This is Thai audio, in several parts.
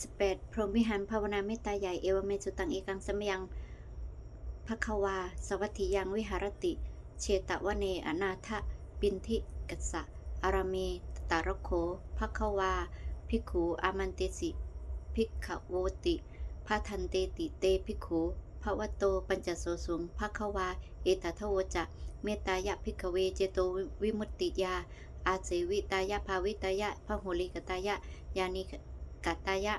สเปดพรหมวิหารภาวนาเมตตาใหญ่เอวเมจุตังเอกังสมยังภควา สวัสดิยังวิหารติ เชตวเนอนาถปินทิกัสสะอารามเมตารโคภควา ภิกขุอามันเตสิ ภิกขโวติพาทันเตติเตภิกขุภวโตปัญจโสสุงภควา เอตทโวจะ เมตตายะภิกเวเจโตวิมุตติยา อาเสวิตายะภาวิตายะพหุลิกตายะ ยานิ กตายะ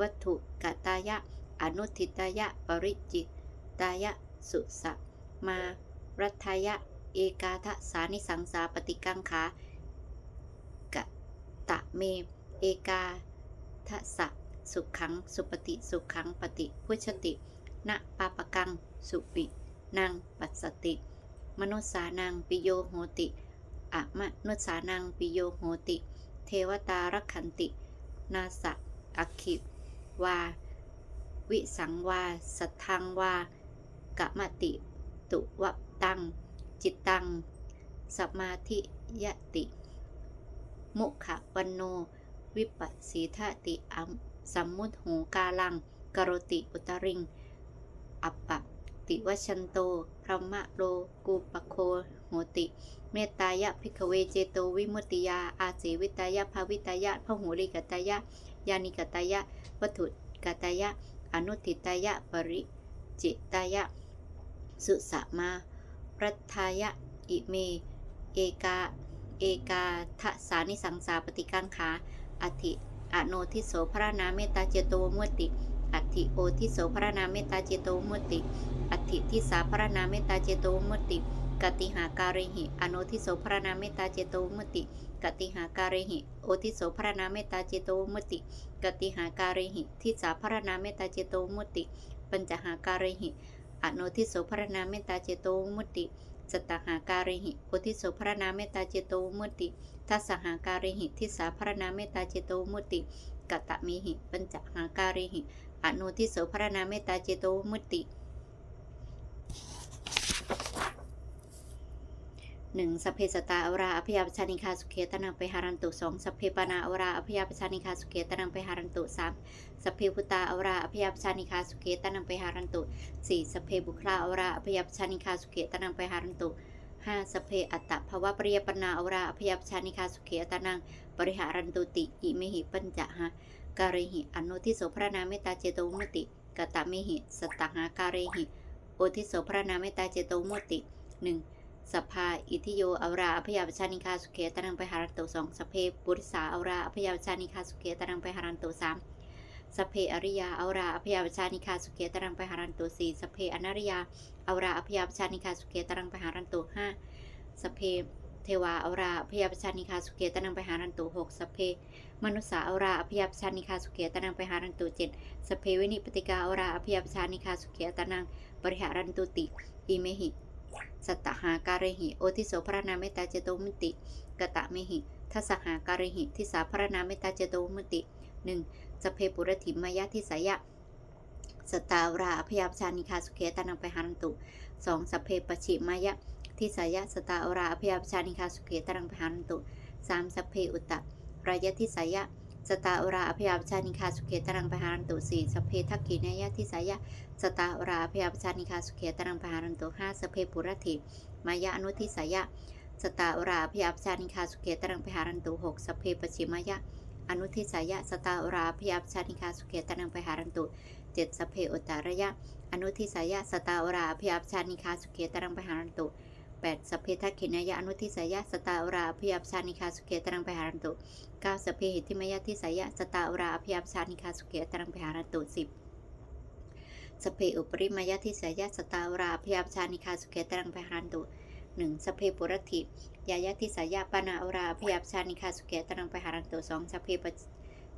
วัตถุกตายะ อนุทิตายะ ปริจิตตายะ สุสะมา รัฐายะ เอกาทะสานิสังสาปฏิกังขากะตะเม เอกาทะสะสุขัง สุปฏิ สุขังปฏิพุชติ นะปาปกัง สุปินางปัสสติ มนุษานังปิโยโหติอะมนุษานังปิโยโหติ เทวตารักขันติ นาสะ อักขิวา วิสังวา สัทธังวากะมติ ตุวตัง จิตตัง สมาธิยติ มุขะวันโน วิปัสสีทติอัมสัมมุตหูกาลังกโรติอุตริง อัปปะติวชันโตพรหมะโลกูปโคโหติ เมตตายะพิกเวเจโตวิมุตติยา อาเสวิตายะภาวิตายะพหูริกตายะ ยานิกตายะ วัตถุกตายะ อนุทิตายะ ปริจิตายะ สุสมารัทายะ อิเม เอกา เอกาทสานิสังสาปฏิกังขาอธิอโนทิโสพระนาเมตตาเจโตมุติอัติโอทิโสพระนาเมตตาเจโตมุติอัติทิสาพระนาเมตตาเจโตมุติ กติหาการิหิอโนทิโสพระนาเมตตาเจโตมุติกติหาการิหิโอทิโสพระนาเมตตาเจโตมุติกติหาการิหิทิสาพระนาเมตตาเจโตมุติปัญจหาการิหิอโนทิโสพระนาเมตตาเจโตมุติสตหาการิหิโอทิโสพระนาเมตตาเจโตมุติทัสสหาการิหิทิสาพระนาเมตตาเจโตมุติกตะมิหิปัญจหาการิหิอนุทิโสพระนาเมตตาเจโตมุติ หนึ่งสพเพสตาอราอภยาปชานิคาสุเขตนังไปหารันตุสองสพเพปนาอราอภยาปชานิคาสุเขตนังไปหารันตุสามสพเพพุตาอราอภยาปชานิคาสุเขตนังไปหารันตุสี่สพเพบุคลาอราอภยาปชานิคาสุเขตนังไปหารันตุห้าสเพอัตตภวะปริยปนาอราอภยาปชานิคาสุเขตนังปริหารันตุติอิเมหิปัญจหะการหิอนุทิโสพระนาเมตตาเจโตมุติกตะมิหิสตหาการหิโอทิโสพระนาเมตตาเจโตมุติหนึ่ง สภาอิทิโยอราอภยาปชานิคาสุเขตรังไปหารันตุสองสเพปุริสาอราอภยาปชานิคาสุเขตรังไปหารันตุสามสเพอริยาอราอภยาปชานิคาสุเขตรังไปหารันตุสี่สเพอนาริยาอราอภยาปชานิคาสุเขตรังไปหารันตุห้าสเพเทวาอราอภยาปชานิคาสุเขตรังไปหารันตุหกสเพมนุษสาอราอภิยาปชานิคาสุเขตนังไปหารันตุเจ็ดสเพวินิปติกาอราอภิยาปชานิคาสุเขตนังบริหารันตุติอิเมหิ สัตตหาการิหิ โอทิโสพระนามตตาเจโตมุติ กตะเมหิทัสหาการิหิทิสาพระนามตตาเจโตมุติหนึ่งสเพปุรถิมายะทิสายะสตาวราอภิยาปชานิคาสุเขียตนังไปหารันตุสองสเพปชิมายะทิสายะสตาวราอภิยาปชานิคาสุเขียตนังไปหารันตุสามสเพอุตตะรายทิสายะ สตาอุราอภยาปชานิคาสุเขตรังปหารันตุสีสเพทักขีนายะทิสายะสตาอุราอภยาปชานิคาสุเขตรังปหารันตุห้าสเพปุรถิมายะอนุทิสายะสตาอุราอภยาปชานิคาสุเขตรังปหารันตุหกสเพปชิมายะอนุทิสายะสตาอุราอภยาปชานิคาสุเขตรังปหารันตุเจ็ดสเพอุตตารยะอนุทิสายะสตาอุราอภยาปชานิคาสุเขตรังปหารันตุ แปดสพเพทักขินายะอนุทิสายะสตาอุราอภยาปชานิคาสุเขตรังไปหารันตุเก้าสพเพหิติมยะทิสายะสตาอุราอภิยาปชานิคาสุเกตรังไปหารันตุสิบสพเพอุปริมยะทิสายะสตาอุราอภิยาปชานิคาสุเกตรังไปหารันตุหนึ่งสพเพปุรติยายะทิสายะปานาอุราอภิยาปชานิคาสุเกตรังไปหารันตุสองสพเพป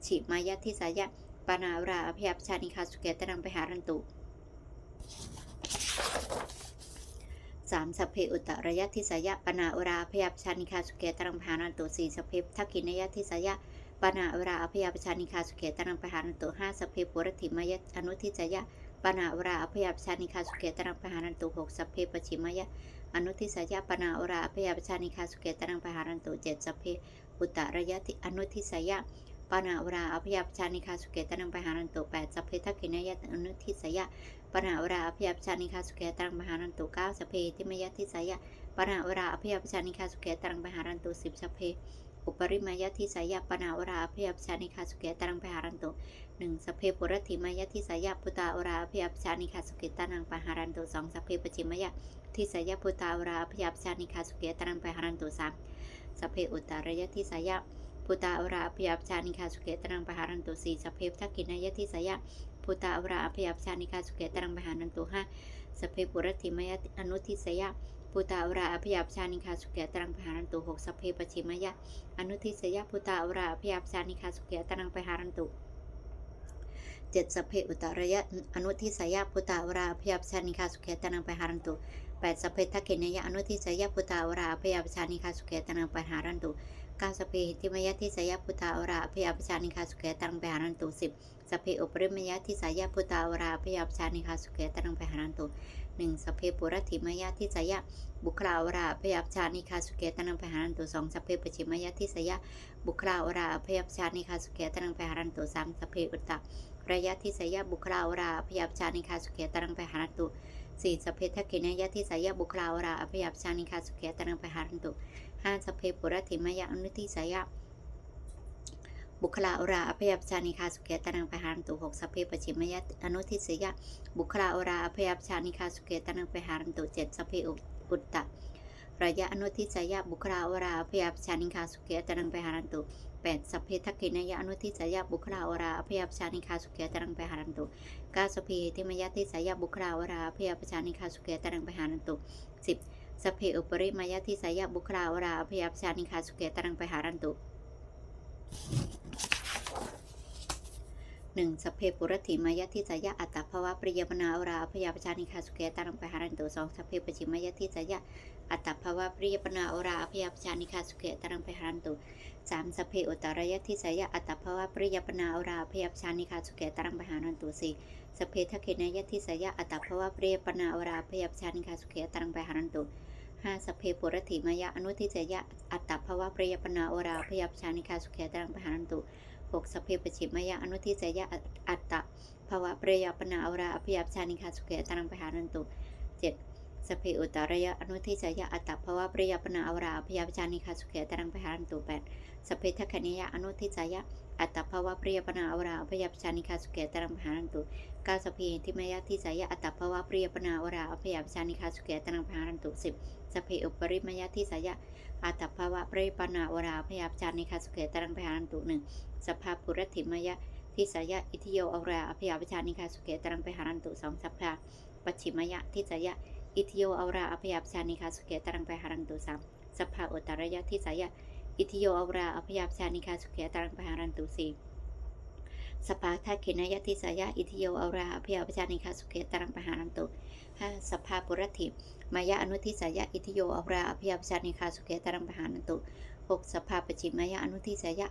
ชิมายะทิสายะปานาอุราอภิยาปชานิคาสุเกตรังไปหารันตุ สามสพเพอุตตระยะทิสยะปนาอุราอภิยาปชานิคาสุเกตรังไปหารันตุสี่สพเพทักขินยะทิสยะปนาเวราอภยาปชานิคาสุเขตนังปหารันตุห้าสพเพปุรติมายะอนุทิจยะปนาเวราอภยาปชานิคาสุเขตนังปหารันตุหกสพเพปชิมายะอนุทิสยะปนาเวราอภยาปชานิคาสุเขตนังปหารันตุเจ็ดสพเพอุตตระยะติอนุทิสยะ ปณาวราอภยปชานิคาสุเกตนังปหารันตุแปดสัพเพทักขินายะอนุทิสยะปณาวราอภยปชานิคาสุเกตนังปหารันตุเก้าสัพเพทิมยทิสยะปณาวราอภยปชานิคาสุเกตนังปหารันตุสิบสัพเพอุปริมายทิสยะปณาวราอภยปชานิคาสุเกตนังปหารันตุหนึ่งสเพปุรติมายทิสยะพุตาวราอภยปชานิคาสุเกตนังปหารันตุสองสเพปจิมยะทิสยะพุตาวราอภยปชานิคาสุเกตนังปหารันตุสามสเพอุตตรยทิสยะ พุตาอราอภยปชานิคาสุเกตรังปหารันตุสีสเพปทักกินายทิสยะพุตาอราอภยปชานิคาสุเกตรังปหารันตุห้าสเพปุรติมยอนุทิสยะพุตาอราอภยปชานิคาสุเกตรังปหารันตุหกสเพปชิมยะอนุทิสยะพุตาอราอภยปชานิคาสุเกตรังปหารันตุเจ็ดสเพอุตระยะอนุทิสยะพุตาอราอภยปชานิคาสุเกตรังปหารันตุแปดสเพทักกินายะอนุทิสยะพุตาอราอภยปชานิคาสุเกตรังปหารันตุ กาสเพทิมยทิสยพุตาอราพยาปชานิคาสุเกตังไปหารันตุสิบสเพอุปริมยทิสยพุตาอราพยาปชานิคาสุเกตังไปหารันตุหนึ่งสเพปุรติมยทิสยบุคลาอราพยาปชานิคาสุเกตังไปหารันตุสองสเพปจิมยทิสยบุคลาอราพยาปชานิคาสุเกตังไปหารันตุสามสเพอุตตะระยะทิสยบุคลาอราพยาปชานิคาสุเกตังไปหารันตุสี่สเพทักขินยทิสยบุคลาอราพยาปชานิคาสุเกตังไปหารันตุ ห้าสเพปุรติมยะอนุทิสยะบุคลาอราอภยปชานิคาสุเกตนังไปหารันตุหกสเพปชิมยะอนุทิสยะบุคลาอราอภยปชานิคาสุเกตนังไปหารันตุเจ็ดสเพอุตตะระยะอนุทิสยะบุคลาอราอภยปชานิคาสุเกตนังไปหารันตุแปดสเพทักขินยะอนุทิสยะบุคลาอราอภยปชานิคาสุเกตนังไปหารันตุเก้าสเพทิมยะทิสยะบุคลาอราอภยปชานิคาสุเกตนังไปหารันตุสิบ สพเพอุปริมายทิสยะบุคลาวราอภยปชานิคาสุเกตรังไปหารันตุหนึ่งสเพปุรติมายทิสยะอัตตภวะปริยปนาอราอภยปชานิคาสุเกตรังไปหารันตุสองสเพปจิมายทิสยะอัตตภวะปริยปนาอราอภยปชานิคาสุเกตรังไปหารันตุสามสเพอุตรยทิสยะอัตตภวะปริยปนาอราอภยปชานิคาสุเกตรังไปหารันตุสี่สเพทเกนยทิสยะอัตตภวะปริยปนาอราอภยปชานิคาสุเกตรังไปหารันตุ ห้าสเพปุรติมายะอนุทิเจยะอัตตภวะปริยปนาโอราพยาปชานิคาสุเขตังปหารันตุหกสเพปชิมายะอนุทิเจยะอัตตภวะปริยปนาโอราพยาปชานิคาสุเขตังปหารันตุเจ็ดสเพอุตรยะอนุทิเจยะอัตตภวะปริยปนาโอราพยาปชานิคาสุเขตังปหารันตุแปดสเพทัคคเนยะอนุทิเจยะ อัตตภวะปริยปนาโอราพยาปชานิคาสุเขตังปหารันตุกาสเพทิมายะทิเจยะอัตตภวะปริยปนาโอราพยาปชานิคาสุเขตังปหารันตุสิบสเพอุปริมยทิสายะอาตภาวะปริปนาวราพยาจานิคาสุเกตรังพานันตุหนึ่งสภาปุรติมยะทิสายะอิทิโยอราพยาจานิคาสุเกตรังพานันตุสองสภาปัจฉิมยะทิสายะอิทิโยอราพยาจานิคาสุเกตรังพานันตุสามสภาอุตรยะทิสายะ อิทิโยอวราอพยาจานิคาสุเกตรังพยานันตุสี่สภาทักขินยะทิสยะอิทิโยอราอพยาจานิคาสุเกตรังพยานันตุห้าสภาปุรติมายะอนุทิสายะอิทิโยอราอภิยาปชานิคาสุเกตรังปหานันตุหกสภาปจิมายะอนุทิสายะ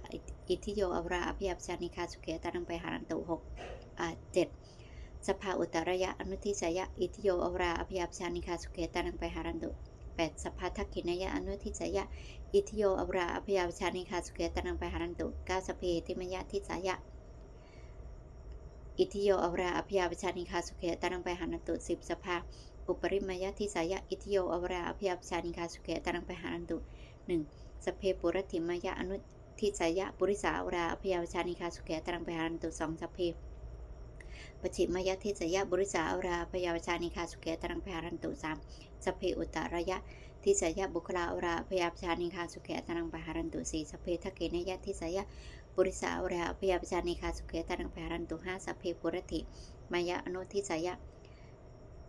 อิทิโยอราอภิยาปชานิคาสุเกตรังปหานันตุหกอ่าเจ็ดสภาอุตรยะอนุทิสายะอิทิโยอราอภิยาปชานิคาสุเกตรังไปหานันตุ แปดสภาทักขินายะอนุทิสายะ อิทิโยอวราอภิยาปชานิคาสุเกตรังไปหานันตุเก้าสเพติมยะทิสายะ อิทิโยอวราอภิยาปชานิคาสุเกตรังไปหานันตุสิบสภาอุปริมายะทิสายะ อิทิโยอวราอภิยาปชานิคาสุเกตรังไปหารันตุหนึ่งสเพปุรติมยะอนุทิสายะปุริสาอวราอภิยาปชานิคาสุเกตรังไปหารันตุสองสเพ ปจิมายะทิสยะบุริสาอวราอภิยาปชานิคาสุเกตรังไปหารันตุสามสพเพอุตรยะทิสยะบุคลาอวราอภิยาปชานิคาสุเกตรังไปหารันตุสี่สพเพทเกเนยะทิสยะบุริสาอวราอภิยาปชานิคาสุเกตรังไปหารันตุห้าสพเพปุรติมายะอนุทิสยะ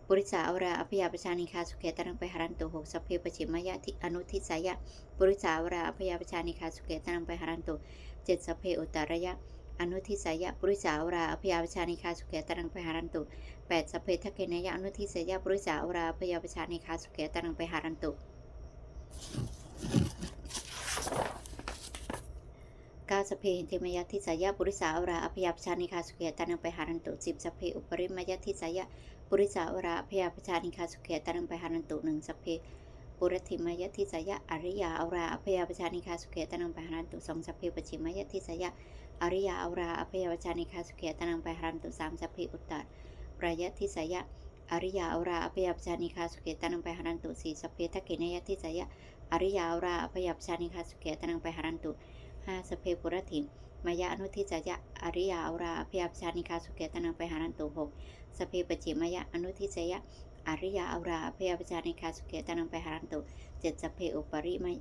ปุริสาอวราอภยาปชานิคาสุเกตรังไปหารันตุหกสพเพปชิมยะทิอนุทิสายะปุริสาอวราอภยาปชานิคาสุเกตรังไปหารันตุเจ็ดสพเพอุตรยะ อนุทิสายะปุริสาอวราอภิยาปชานิคาสุเกตรังไปหารันตุแปดสพเพทักเกนยะอนุทิสายะปุริสาอวราอภิยาปชานิคาสุเกตรังไปหารันตุเก้าสพเพเทมยะทิสายะปุริสาอวราอภิยาปชานิคาสุเกตรังไปหารันตุสิบสพเพอุปริมยะทิสายะปุริสาวราพยาปชานิคาสุเขตรังไปหานันตุหนึ่งสพเพ ปุรติมายทิสยะอริยาอราอภยาปชานิคาสุเขตนังปหารันตุสองสัพเพปชิมายทิสยะอริยาอราอภยาปชานิคาสุเขตนังปหารันตุสามสัพเพอุตตรายทิสยะอริยาอราอภยาปชานิคาสุเขตนังปหารันตุสี่สัพเพทักขินยทิสยะอริยาอราอภยาปชานิคาสุเขตนังปหารันตุห้าสัพเพปุรติมายะอนุทิสยะอริยาอราอภยาปชานิคาสุเขตนังปหารันตุหกสัพเพปชิมายะอนุทิสยะ อริยาอราอภยาปชานิคาสุเขตนังปหารันตุเจ็ดสเพอุปริมย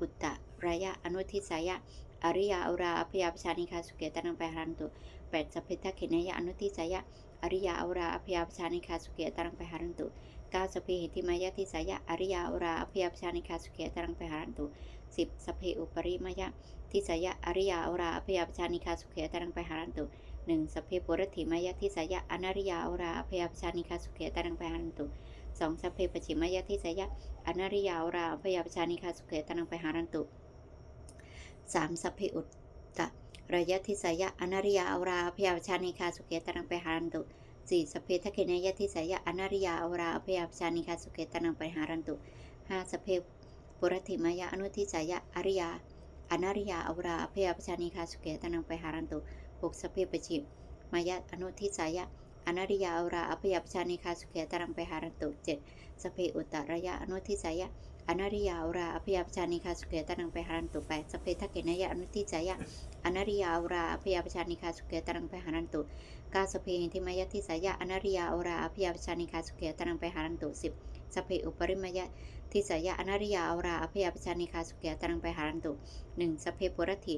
อุตตะรายะอนุทิสายะอริยาอุราอภยาปชานิคาสุเกตนังไปหารันตุแปดสเพทักขินยะอนุทิสายะอริยาอุราอภยาปชานิคาสุเกตนังไปหารันตุเก้าสพเพหิติมายะทิสายะอริยาอุราอภยาปชานิคาสุเกตนังไปหารันตุสิบสเพอุปริมยะทิสายะอริยาอุราอภยาปชานิคาสุเกตนังไปหารันตุ หนึ่งสพเพปุรติมายะทิสยะอนาริยาอุราอภยาปชานิคาสุเกตนังไปหารันตุสองสพเพปชิมายะทิสยะอนาริยาวราพยาปชานิคาสุเขตนังไปหารันตุสามสัพเพอุตตะระยะทิสยะอนาริยาวราพยาปชานิคาสุเขตนังไปหารันตุสี่สัพเพทักขินยะทิสยะอนาริยาวราพยาปชานิคาสุเขตนังไปหารันตุห้าสัพเพปุรติมายะอนุทิสยะอริยาอนาริยาอราพยาปชานิคาสุเขตนังไปหารันตุ หกสเพปชิมายะอนุทิสยะอนาริยาอวราอภยปชานิคาสุเขตนังไปหารันตุเจ็ดสเพอุตระยะอนุทิสายะอนาริยาอุราอภยปชานิคาสุเกตนังไปหารันตุแปดสเพทักเกนยะอนุทิสายะอนาริยาอุราอภยปชานิคาสุเกตนังไปหารันตุกาสเพทิมายะทิสายะอนาริยาอุราอภยปชานิคาสุเกตนังไปหารันตุสิบสเพอุปริมยะทิสายะอนาริยาอุราอภยปชานิคาสุเกตนังไปหารันตุหนึ่งสเพปุรติ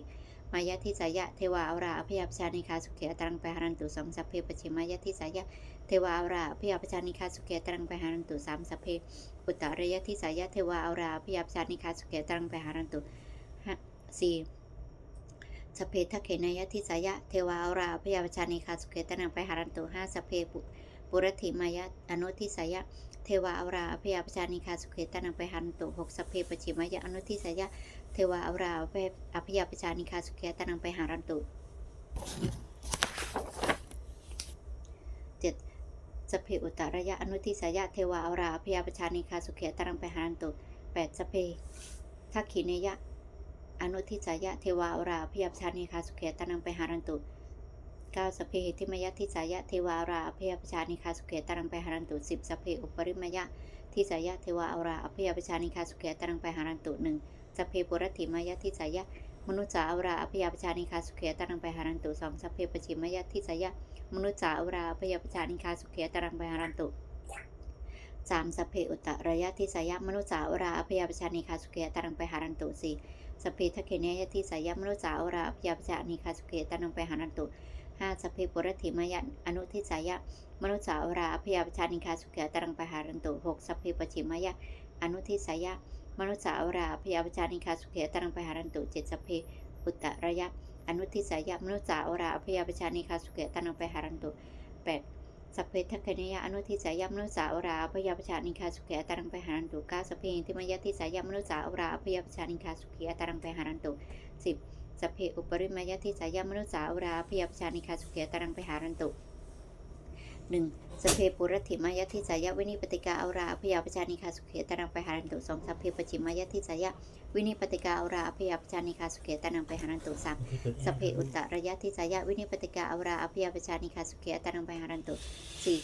มายะทิสายะเทวาอราอภยาปชานิคาสุเกตนังไปหารันตุสองสพเพปชิมายะทิสายะเทวาอาราพยาปชานิคาสุเกตรังไปหารันตุสามสพเพอุตตรยะทิสายะเทวาอาราพยาปชานิคาสุเกตรังไปหารันตุสี่สพเพทักเขนายะทิสายะเทวาอาราพยาปชานิคาสุเกตรังไปหารันตุห้าสพเพปุปุรติมายะอนุทิสายะเทวาอาราพยาปชานิคาสุเกตรังไปหารันตุหกสพเพปชิมายะอนุทิสายะ เทวาอาราเพยาปชานิคาสุเกตรังไปหารันตุสเพอุตตระยะอนุทิสายะเทวาอาราพยาปชานิคาสุเขตรังไปหารันตุแปดสเพทักขิเนยะอนุทิสายะเทวาอาราพยาปชานิคาสุเขตรังไปหารันตุเก้าสพเพทิมยะทิสายะเทวาอาราพยาปชานิคาสุเขตรังไปหารันตุสิบสเพอุปริมยะทิสายะเทวาอาราอพยาปชานิคาสุเขตรังไปหารันตุหนึ่ง สพเพปุรติมยะทิสายะมนุษย์จาอาราอพยาปชานิคาสุเขตรังไปหารันตุสองสพเพปชิมยะทิสายะมนุษย์จาอุราอพยาปชานิคาสุเขตรังไปหารันตุสามสพเพอุตตระยะทิสายะมนุษย์จาอุราอพยาปชานิคาสุเขตรังไปหารันตุสี่สพเพทักเขเนยะทิสายะมนุษย์จาอุราอพยาปชานิคาสุเขตรังไปหารันตุห้าสพเพปุรติมยะอนุทิสายะมนุษย์จาอุราอพยาปชานิคาสุเขตรังไปหารันตุหกสพเพปชิมยะอนุทิสายะ มนุษย์จาอราพยาปชานิคาสุเขตรังไปหารันตุเจ็ดสเพอุตตระยะ อนุทิสายะมนุษย์จาอราพยาปชานิคาสุเกตันังไปหารันตุแปดสัพเพทัคเนยะอนุทิสายะมนุษย์จาอราพยาปชานิคาสุเกตันังไปหารันตุเก้าสัพเพทิมยะทิสายะมนุษย์จาอราพยาปชานิคาสุเกตันังไปหารันตุสิบสัพเพอุปริมยะทิสายะมนุษย์จาอราพยาปชานิคาสุเกตันังไปหารันตุ หนึ่งสเพปุรติมายทิสายะวินิปติกาอาราพยาปชานิคาสุเขตรังไปหารันตุสองสัพเพปจิมายทิสายะวินิปติกาอาราพยาปชานิคาสุเขตรังไปหารันตุสามสเพอุตตระยะทิสายะวินิปติกาอาราพยาปชานิคาสุเขตรังไปหารันตุสี่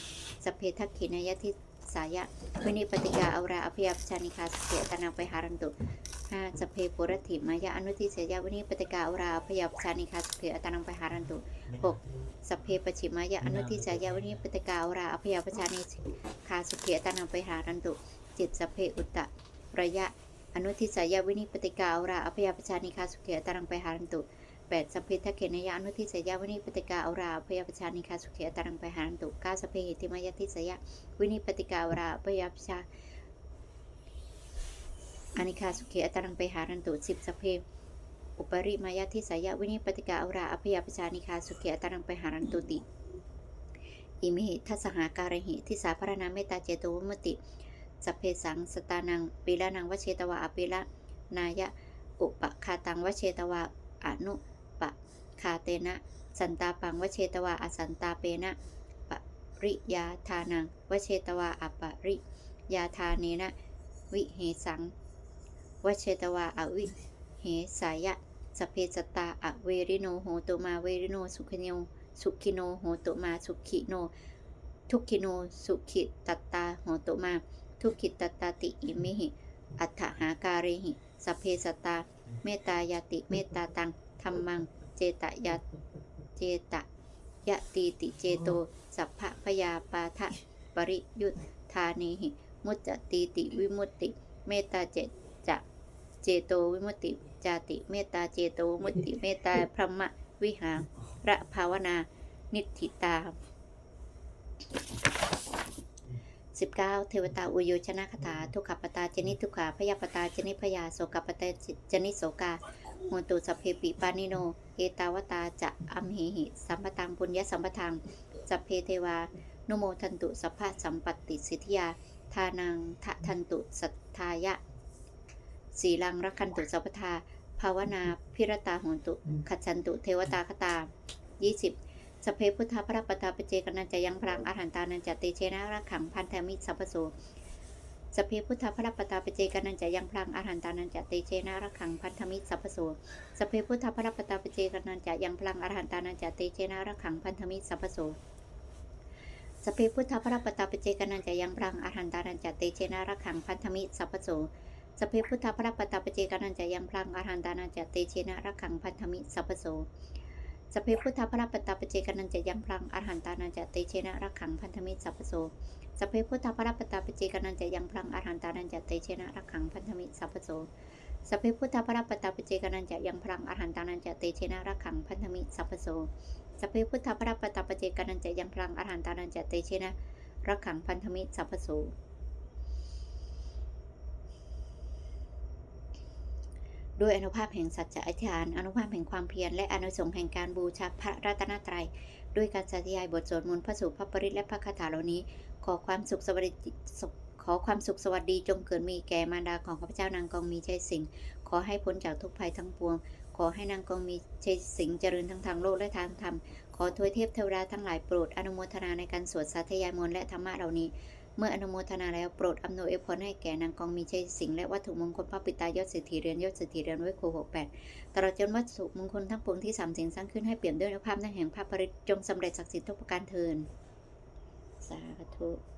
สเพทักขินายทิสายะวินิปติกาอาราอพยาปชานิคาสุเขตรังไปหารันตุ ห้าสเพปุรติมายะอนุทิสายะวินิปติกาอาราพยาชานิคาสุเขตรังไปหารันตุหกสเพปชิมายะอนุทิสายะวนิปตกาวราอภยาชานิคาสุเขตานังไปหารันตุจิตสัพเพอุตตะระยะอนุทิสายวินิปติกาวราอภยาปชานิคาสุเขตานังไปหารันตุแปดสเพทักเขนยะอนุทิสายวินิปติกาอราอภยาปชานิคาสุเขตานังไปหารันตุเก้าสเพหิติมายะทิสายวินิปติกาวราอภยาปชา อานิคาสุเขตานังไปหารันตุสิบสเพอุปริมายาทิสายะวินิปติกาอุราอภยาปชานิคาสุเขอตรังไปหารันตุติ อิมิหิทัสหาการหิทิสาพระนาเมตตาเจโตวมุติสัพเพสังสตานังปีละนังวเชตวาอปิละนายะอุปคาตังวเชตวาอนุปคาเตนะ สันตาปังวเชตวาอสันตาเปนะปริยาทานังวเชตวาอปริยาทาเนนะ วิเหสัง วเชตวาอวิเหสายะสเพสตาอเวริโนโหตุมาเวริโนสุขิโนสุขิโนโหตุมาสุขิโน ทุกขิโนสุขิตตาโหตุมา ทุกขิตตาติอิมิหิ อัฏฐหาการิหิสเพสตา เมตายาติเมตตาตังธรรมัง เจตยาเจตยะตีติเจโต สัพพะพยาปาทะปริยุทธานิหิ มุจจตีติวิมุตติ เมตตาเจจะ เจโตวิมุตติจาติเมตตาเจโตวิมุตติเมตตาพรหมวิหารระภาวนา นิธิตา 19 เทวตาอุโยชนะคาถา ทุกขปตาจนิทุกขาพยาปตาจนิพยาโสกปตาจนิโสกาโหตุสพเพปิปานิโน เอตาวตาจะอัมหิหิ สัมปตังปุญญสัมปทังสัพเพเทวา นุโมทันตุสัพพะสัมปัตติสิทธิยา ทานังทะทันตุสัทธายะ สีลังรักขันตุสัพพทาภาวนาพิรตาโหนตุขัดฉันตุเทวตาคตา 20สพเพพุทธพระปตาปเจกนันจะยังพลังอาหันตานันจะเตเชนะรักขังพันธมิตรสัพพโสสพเพพุทธพระปตาปเจกนันจะยังพลังอาหันตานันจะเตเชนะรักขังพันธมิตรสัพพโสสพเพพุทธพระปตาปเจกนันจะยังพลังอาหันตานันจะเตเชนะรักขังพันธมิตรสัพพโสสพเพพุทธพระปตาปเจกนันจะยังพลังอาหันตานันจะเตเชนะรักขังพันธมิตรสัพพโส สเพพุทธพระปตาปเจกนันจะยังพลังอาหันตานันจะเตเชนะรักขังพันธมิตรสัพโสสเพพุทธพระปตตาปเจกนันจะยังพลังอรหันตานันจะเตเชนะรักขังพันธมิตรสัพโสสเพพุทธพระปตตาปเจกนันจะยังพลังอรหันตานันจะเตเชนะรักขังพันธมิตรสัพโสสเพพุทธพระปตตาปเจกนันจะยังพลังอรหันตานันจะเตเชนะรักขังพันธมิตรสัพโสสเพพุทธพระปตตาปเจกนันจะยังพลังอรหันตานันจะเตเชนะรักขังพันธมิตรสัพโส ด้วยอนุภาพแห่งสัจจะอธิษฐาน อนุภาพแห่งความเพียร และอนุสงส์แห่งการบูชาพระรัตนตรัย ด้วยการสาธยายบทสวดมนต์พระสูตรพระปริตและพระคาถาเหล่านี้ ขอความสุขสวัสดีขอความสุขสวัสดีจงเกิดมีแก่มารดาของข้าพเจ้านางกองมีใจสิงห์ขอให้พ้นจากทุกภัยทั้งปวง ขอให้นางกองมีใจสิงห์เจริญทั้งทางโลกและทางธรรม ขอทวยเทพเทวดาทั้งหลายโปรดอนุโมทนาในการสวดสาธยายมนต์และธรรมะเหล่านี้ เมื่ออนุโมทนาแล้วโปรดอำนวยอพรให้แก่นางกองมีชัยสิงห์และวัตถุมงคลพระปิตายอดสิทธิเรือนยอดสิทธิเรือนไว้ครูหกแปดตลอดจนวัตถุมงคลทั้งปวงที่สามสิ่งสร้างขึ้นให้เปลี่ยนด้วยอนุภาพนั่งแห่งพระปริตจงสำเร็จศักดิ์สิทธิ์ทุกประการเทินสาธุ